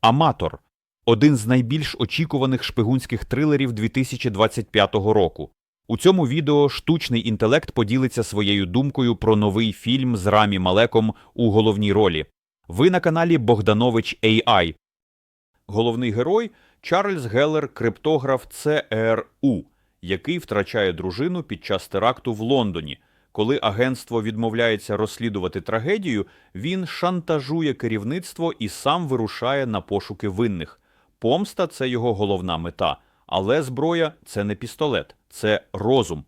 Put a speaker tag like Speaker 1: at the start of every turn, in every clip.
Speaker 1: Аматор один з найбільш очікуваних шпигунських трилерів 2025 року. У цьому відео штучний інтелект поділиться своєю думкою про новий фільм з Рамі Малеком у головній ролі. Ви на каналі Богданович AI. Головний герой Чарльз Геллер, криптограф ЦРУ, який втрачає дружину під час теракту в Лондоні. Коли агентство відмовляється розслідувати трагедію, він шантажує керівництво і сам вирушає на пошуки винних. Помста це його головна мета, але зброя це не пістолет, це розум.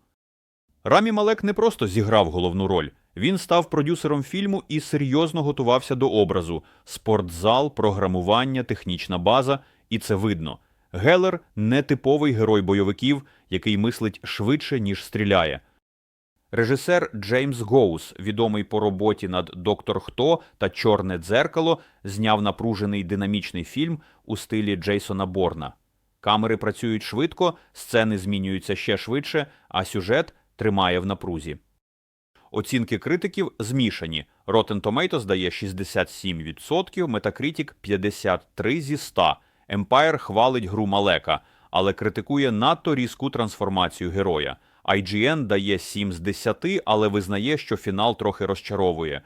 Speaker 1: Рамі Малек не просто зіграв головну роль. Він став продюсером фільму і серйозно готувався до образу: спортзал, програмування, технічна база, і це видно. Геллер не типовий герой бойовиків, який мислить швидше, ніж стріляє. Режисер Джеймс Гоус, відомий по роботі над Доктор Хто та Чорне дзеркало, зняв напружений динамічний фільм у стилі Джейсона Борна. Камери працюють швидко, сцени змінюються ще швидше, а сюжет тримає в напрузі. Оцінки критиків змішані. Rotten Tomatoes дає 67%, Metacritic – 53 зі 100. Empire хвалить гру Малека, але критикує надто різку трансформацію героя. IGN дає 7 з 10, але визнає, що фінал трохи розчаровує.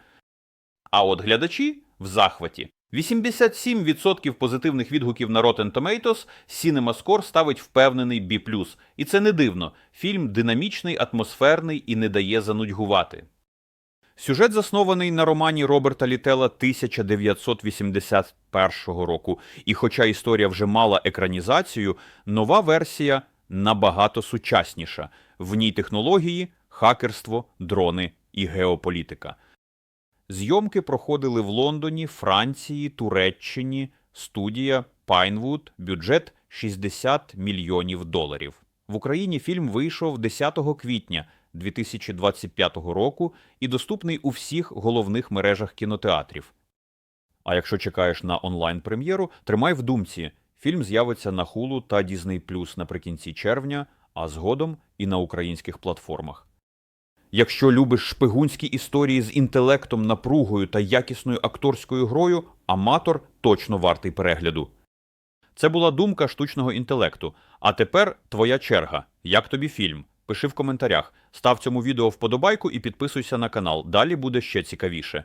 Speaker 1: А от глядачі в захваті. 87% позитивних відгуків на Rotten Tomatoes CinemaScore ставить впевнений B+. І це не дивно. Фільм динамічний, атмосферний і не дає занудьгувати. Сюжет заснований на романі Роберта Літела 1981 року, і хоча історія вже мала екранізацію, нова версія набагато сучасніша. В ній технології, хакерство, дрони і геополітика. Зйомки проходили в Лондоні, Франції, Туреччині, студія Пайнвуд, бюджет 60 мільйонів доларів. В Україні фільм вийшов 10 квітня 2025 року і доступний у всіх головних мережах кінотеатрів. А якщо чекаєш на онлайн-прем'єру, тримай в думці. Фільм з'явиться на Hulu та Disney Plus наприкінці червня, а згодом і на українських платформах. Якщо любиш шпигунські історії з інтелектом, напругою та якісною акторською грою, аматор точно вартий перегляду. Це була думка штучного інтелекту. А тепер твоя черга. Як тобі фільм? Пиши в коментарях, став цьому відео вподобайку і підписуйся на канал. Далі буде ще цікавіше.